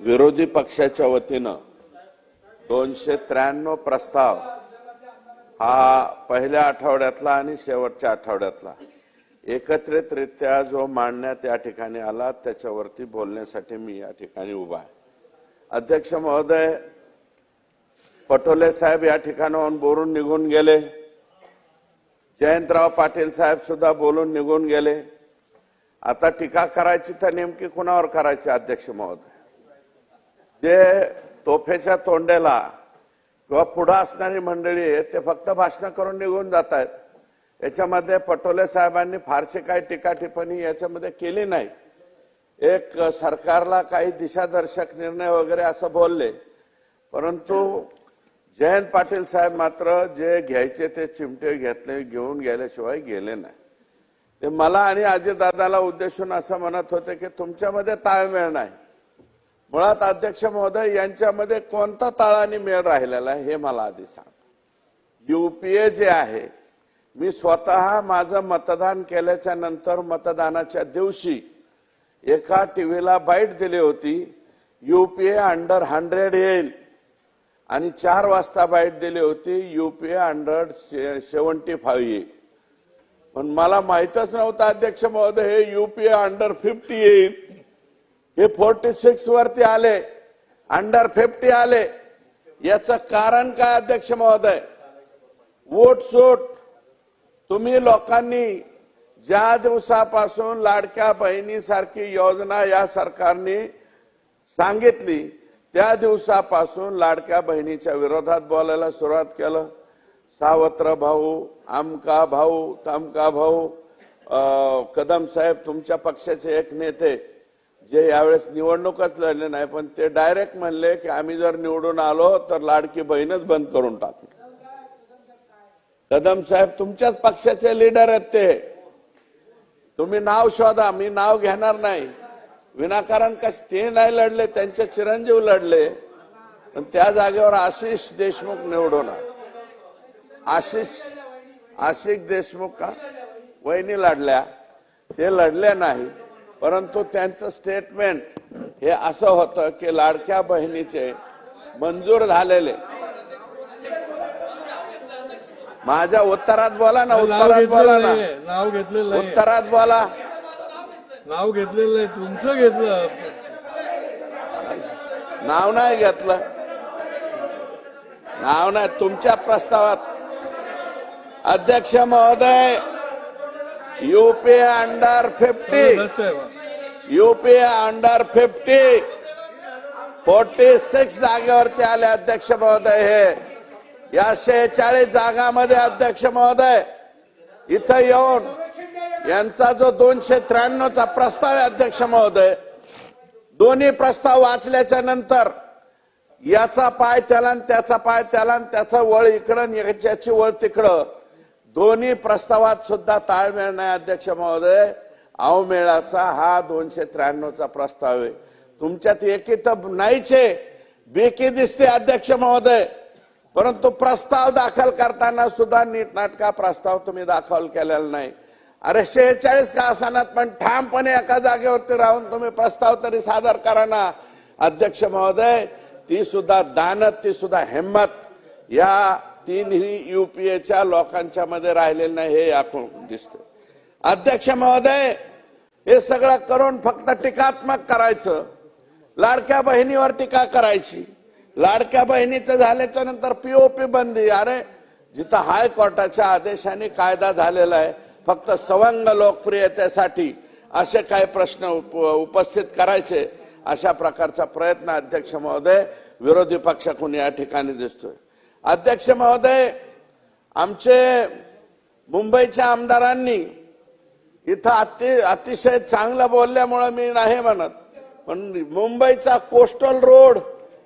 विरोधी पक्षाच्या वतीनं दोनशे त्र्याण्णव प्रस्ताव हा पहिल्या आठवड्यातला आणि शेवटच्या आठवड्यातला. एकत्रितरित्या जो मांडण्यात या ठिकाणी आला त्याच्यावरती बोलण्यासाठी मी या ठिकाणी उभा आहे. अध्यक्ष महोदय पटोले साहेब या ठिकाणाहून बोलून निघून गेले. जयंतराव पाटील साहेब सुद्धा बोलून निघून गेले. आता टीका करायची तर नेमकी कुणावर करायची अध्यक्ष महोदय? जे तोफेच्या तोंडेला किंवा पुढं असणारी मंडळी आहे ते फक्त भाषण करून निघून जात आहेत. याच्यामध्ये पटोले साहेबांनी फारशी काही टीका टिप्पणी याच्यामध्ये केली नाही. एक सरकारला काही दिशादर्शक निर्णय वगैरे असं बोलले. परंतु जयंत पाटील साहेब मात्र जे घ्यायचे ते चिमटे घेतले घेऊन गेल्याशिवाय गेले नाही. ते मला आणि अजितदादाला उद्देशून असं म्हणत होते की तुमच्यामध्ये ताळमेळ नाही. मुळात अध्यक्ष महोदय यांच्यामध्ये कोणता ताळाने मेळ राहिलेला आहे हे मला आधी सांग. युपीए जे आहे मी स्वतः माझं मतदान केल्याच्यानंतर मतदानाच्या दिवशी एका टीव्हीला बाईट दिली होती युपीए अंडर हंड्रेड येईल. आणि चार वाजता बाईट दिली होती युपीए अंडर सेवन्टी फाईव्ह येईल. पण मला माहीतच नव्हतं अध्यक्ष महोदय हे युपीए अंडर फिफ्टी येईल. हे फोर्टी सिक्स वरती आले. अंडर फिफ्टी आले. याचं कारण काय अध्यक्ष महोदय? Vote suit. तुम्ही लोकांनी ज्या दिवसापासून लाडक्या बहिणीसारखी योजना या सरकारने सांगितली त्या दिवसापासून लाडक्या बहिणीच्या विरोधात बोलायला सुरुवात केलं. सावत्र भाऊ आमका भाऊ तमका भाऊ कदम साहेब तुमच्या पक्षाचे एक नेते जे यावेळेस निवडणूकच लढले नाही पण ते डायरेक्ट म्हणले की आम्ही जर निवडून आलो तर लाडकी बहीणच बंद करून टाकली. कदम साहेब तुमच्याच पक्षाचे लीडर आहेत ते. तुम्ही नाव शोधा मी नाव घेणार नाही. विनाकारण कस ते नाही लढले त्यांचे चिरंजीव लढले. पण त्या जागेवर आशिष देशमुख निवडून आशिष आशिष देशमुख का? वहिनी लढल्या. ते लढले नाही. परंतु त्यांचं स्टेटमेंट हे असं होतं की लाडक्या बहिणीचे मंजूर झालेले. माझ्या उत्तरात बोला ना उत्तरात बोला ना. नाव घेतलेलं उत्तरात बोला. नाव घेतलेलं नाही तुमचं घेतलं. नाव नाही घेतलं. नाव नाही तुमच्या प्रस्तावात. अध्यक्ष महोदय UPA under fifty. UPA under fifty. Forty six जागेवरती आले अध्यक्ष महोदय हे. या शेहेचाळीस जागामध्ये अध्यक्ष महोदय. इथं येऊन यांचा जो दोनशे त्र्याण्णवचा प्रस्ताव आहे अध्यक्ष महोदय दोन्ही प्रस्ताव वाचल्याच्या नंतर याचा पाय त्याला त्याचा पाय त्याला आणि त्याचा वळ इकडं याच्याची वळ तिकडं. दोन्ही प्रस्तावात सुद्धा ताळमेळ नाही अध्यक्ष महोदय. अवमेळाचा हा दोनशे त्र्याण्णवचा प्रस्ताव आहे. तुमच्यात एकी तर नाहीच. आहे बेकी दिसते अध्यक्ष महोदय. परंतु प्रस्ताव दाखल करताना सुद्धा नीटनाटका प्रस्ताव तुम्ही दाखल केलेला नाही. अरे शेहेचाळीस का असानात पण ठामपणे एका जागेवरती राहून तुम्ही प्रस्ताव तरी सादर करा ना अध्यक्ष महोदय. ती सुद्धा दानत ती सुद्धा हिंमत. या तीनही युपीएच्या लोकांच्या मध्ये राहिलेलं नाही हे आपण दिसत अध्यक्ष महोदय हे सगळं करून फक्त टीकात्मक करायचं. लाडक्या बहिणीवर टीका करायची. लाडक्या बहिणीचं झाल्याच्यानंतर पीओपी बंदी. अरे जिथं हायकोर्टाच्या आदेशाने कायदा झालेला आहे फक्त सवंग लोकप्रियतेसाठी असे काही प्रश्न उप, उपस्थित करायचे अशा प्रकारचा प्रयत्न अध्यक्ष महोदय विरोधी पक्षाकडून या ठिकाणी दिसतोय. अध्यक्ष महोदय आमचे मुंबईच्या आमदारांनी इथं अति अतिशय चांगलं बोलल्यामुळं मी नाही म्हणत. पण मुंबईचा कोस्टल रोड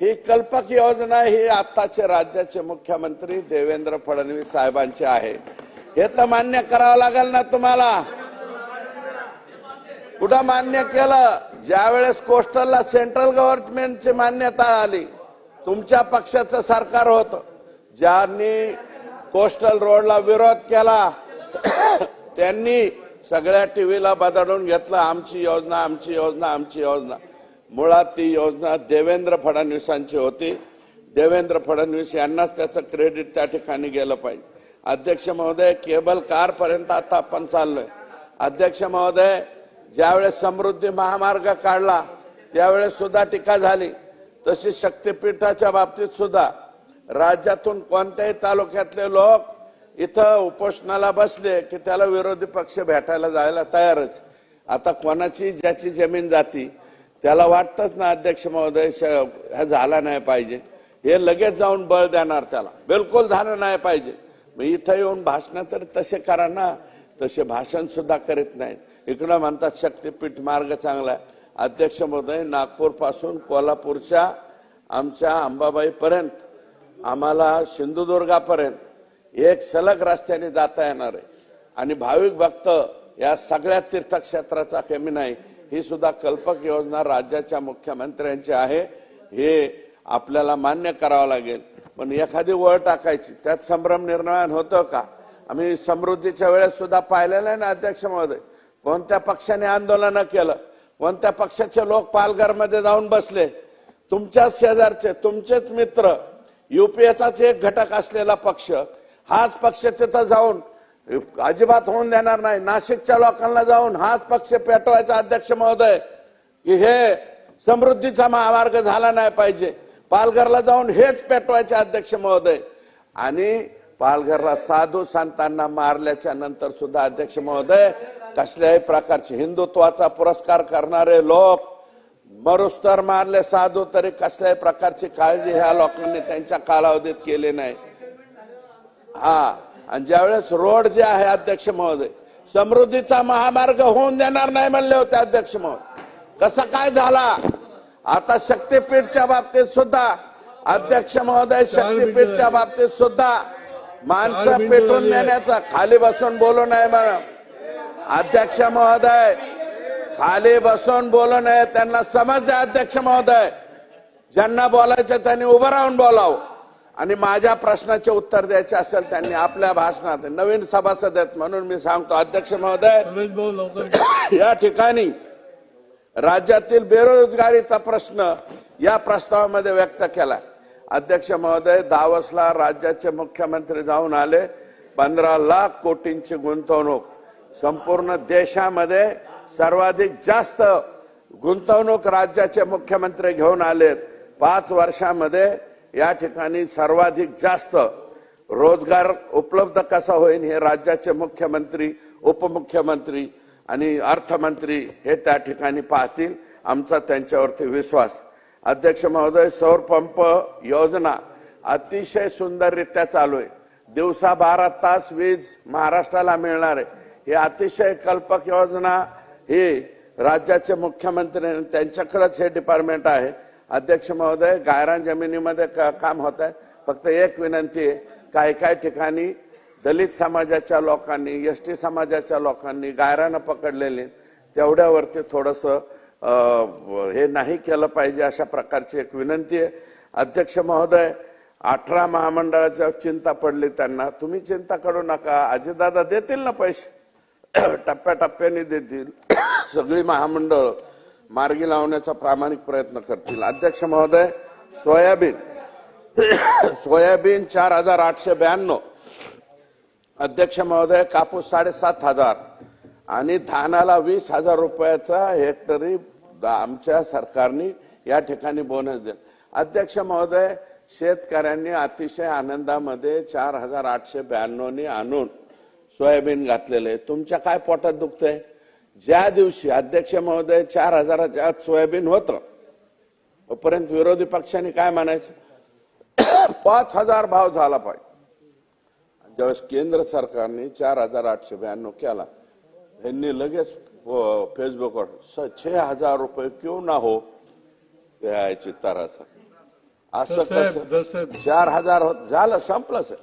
ही कल्पक योजना ही आत्ताचे राज्याचे मुख्यमंत्री देवेंद्र फडणवीस साहेबांची आहे. हे तर मान्य करावं लागेल ना तुम्हाला? कुठं मान्य केलं? ज्या वेळेस कोस्टलला सेंट्रल गव्हर्नमेंटची मान्यता आली तुमच्या पक्षाचं सरकार होतं. ज्यांनी कोस्टल रोडला विरोध केला त्यांनी सगळ्या टीव्हीला बदलून घेतलं आमची योजना आमची योजना आमची योजना. मुळात ती योजना देवेंद्र फडणवीसांची होती. देवेंद्र फडणवीस यांनाच त्याचं क्रेडिट त्या ठिकाणी गेलं पाहिजे. अध्यक्ष महोदय केबल कार पर्यंत आता आपण चाललोय. अध्यक्ष महोदय ज्यावेळेस समृद्धी महामार्ग काढला त्यावेळेस सुद्धा टीका झाली. तशी शक्तीपीठाच्या बाबतीत सुद्धा राज्यातून कोणत्याही तालुक्यातले लोक इथं उपोषणाला बसले की त्याला विरोधी पक्ष भेटायला जायला तयारच. आता कोणाची ज्याची जमीन जाती त्याला वाटतच ना अध्यक्ष महोदय श- हा झाला नाही पाहिजे. हे लगेच जाऊन बळ देणार त्याला. बिलकुल झालं नाही पाहिजे. मग इथं येऊन भाषण तरी तसे करा ना. तसे भाषण सुद्धा करीत नाहीत. इकडं म्हणतात शक्तीपीठ मार्ग चांगला आहे. अध्यक्ष महोदय नागपूरपासून कोल्हापूरच्या आमच्या अंबाबाईपर्यंत आम्हाला सिंधुदुर्गापर्यंत एक सलग रस्त्याने जाता येणार आहे. आणि भाविक भक्त या सगळ्या तीर्थक्षेत्राचा कमी नाही ही सुद्धा कल्पक योजना राज्याच्या मुख्यमंत्र्यांची आहे. हे आपल्याला मान्य करावं लागेल. पण एखादी वळ टाकायची त्यात संभ्रम निर्माण होतं का? आम्ही समृद्धीच्या वेळेस सुद्धा पाहिलेलं आहे ना अध्यक्ष महोदय? कोणत्या पक्षाने आंदोलन केलं? कोणत्या पक्षाचे लोक पालघरमध्ये जाऊन बसले? तुमच्याच शेजारचे तुमचेच मित्र युपीएचाच एक घटक असलेला पक्ष हाच पक्ष तिथं जाऊन अजिबात होऊन देणार नाही. नाशिकच्या लोकांना जाऊन हाच पक्ष पेटवायचा अध्यक्ष महोदय की हे समृद्धीचा महामार्ग झाला नाही पाहिजे. पालघरला जाऊन हेच पेटवायचे अध्यक्ष महोदय. आणि पालघरला साधू संतांना मारल्याच्या नंतर सुद्धा अध्यक्ष महोदय कसल्याही प्रकारचे हिंदुत्वाचा पुरस्कार करणारे लोक मरुस्तर मारले साधू तरी कसल्याही प्रकारची काळजी ह्या लोकांनी त्यांच्या कालावधीत केली नाही. हा आणि ज्यावेळेस रोड जे आहे अध्यक्ष महोदय समृद्धीचा महामार्ग होऊन देणार नाही म्हणले होते अध्यक्ष महोदय. कसं काय झाला? आता शक्तीपीठच्या बाबतीत सुद्धा अध्यक्ष महोदय शक्तीपीठच्या बाबतीत सुद्धा माणसं पेटून. देण्याचा खाली बसून बोलू नये म्हणून. अध्यक्ष महोदय खाली बसून बोलू नये. त्यांना समज द्या अध्यक्ष महोदय. ज्यांना बोलायचं त्यांनी उभं राहून बोलावं. आणि माझ्या प्रश्नाचे उत्तर द्यायचे असेल त्यांनी आपल्या भाषणात नवीन सभासद आहेत म्हणून मी सांगतो अध्यक्ष महोदय या ठिकाणी राज्यातील बेरोजगारीचा प्रश्न या प्रस्तावामध्ये व्यक्त केला अध्यक्ष महोदय दावसला राज्याचे मुख्यमंत्री जाऊन आले. पंधरा लाख कोटींची गुंतवणूक संपूर्ण देशामध्ये सर्वाधिक जास्त गुंतवणूक राज्याचे मुख्यमंत्री घेऊन आलेत पाच वर्षामध्ये या ठिकाणी सर्वाधिक जास्त रोजगार उपलब्ध कसा होईल हे राज्याचे मुख्यमंत्री उपमुख्यमंत्री आणि अर्थमंत्री हे त्या ठिकाणी पाहतील. आमचा त्यांच्यावरती विश्वास. अध्यक्ष महोदय सौर पंप योजना अतिशय सुंदररित्या चालू आहे. दिवसा बारा तास वीज महाराष्ट्राला मिळणार आहे. ही अतिशय कल्पक योजना हे राज्याचे मुख्यमंत्री आणि त्यांच्याकडेच हे डिपार्टमेंट आहे. अध्यक्ष महोदय गायरान जमिनीमध्ये का- काम होत आहे. फक्त एक विनंती आहे काही काही ठिकाणी दलित समाजाच्या लोकांनी एस टी समाजाच्या लोकांनी गायरानं पकडलेली. तेवढ्यावरती थोडस हे नाही केलं पाहिजे अशा प्रकारची एक विनंती आहे. अध्यक्ष महोदय अठरा महामंडळाच्या चिंता पडली त्यांना. तुम्ही चिंता करू नका. अजितदादा देतील ना पैसे? टप्प्याटप्प्याने देतील. सगळी महामंडळ मार्गी लावण्याचा प्रामाणिक प्रयत्न करतील. अध्यक्ष महोदय सोयाबीन. सोयाबीन चार हजार आठशे ब्याण्णव. अध्यक्ष महोदय कापूस साडेसात हजार. आणि धानाला वीस हजार रुपयाचा हेक्टरी आमच्या सरकारने या ठिकाणी बोनस दिला अध्यक्ष महोदय शेतकऱ्यांनी अतिशय आनंदामध्ये चार हजार आठशे ब्याण्णवनी आणून सोयाबीन घातलेले आहे. तुमच्या काय पोटात दुखतंय? ज्या दिवशी अध्यक्ष महोदय चार हजाराच्या आत सोयाबीन होतं तोपर्यंत विरोधी पक्षांनी काय म्हणायचं? पाच हजार भाव झाला पाहिजे. ज्यावेळेस केंद्र सरकारने चार हजार आठशे ब्याण्णव केला यांनी लगेच फेसबुकवर स- छह हजार रुपये क्यों ना हो यायची तरास. असं कसं? चार हजार होत झालं संपलं सर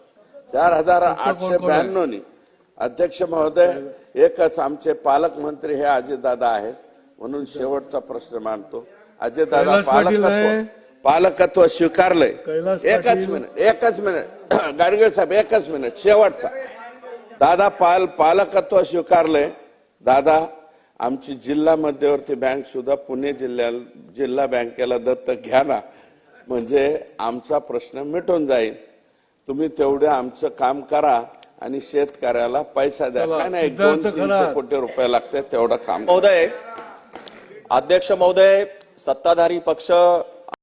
चार हजार आठशे? ब्याण्णव अध्यक्ष महोदय एकच आमचे पालकमंत्री हे अजितदादा आहेत. म्हणून शेवटचा प्रश्न मांडतो. पाटील पालकत्व. पालकत्व स्वीकारलंय. एकच. मिनिट एकच मिनिट गाडगीळ साहेब एकच मिनिट शेवटचा. दादा पाल पालकत्व स्वीकारलंय. दादा आमची जिल्हा मध्यवर्ती बँक सुद्धा पुणे जिल्ह्या जिल्हा बँकेला दत्तक घ्या ना. म्हणजे आमचा प्रश्न मिटून जाईल. तुम्ही तेवढे आमचं काम करा. आणि शेतकऱ्याला पैसा द्या काय नाही एक दोन तीनशे. कोटी रुपये लागते तेवढं काम महोदय अध्यक्ष महोदय सत्ताधारी पक्ष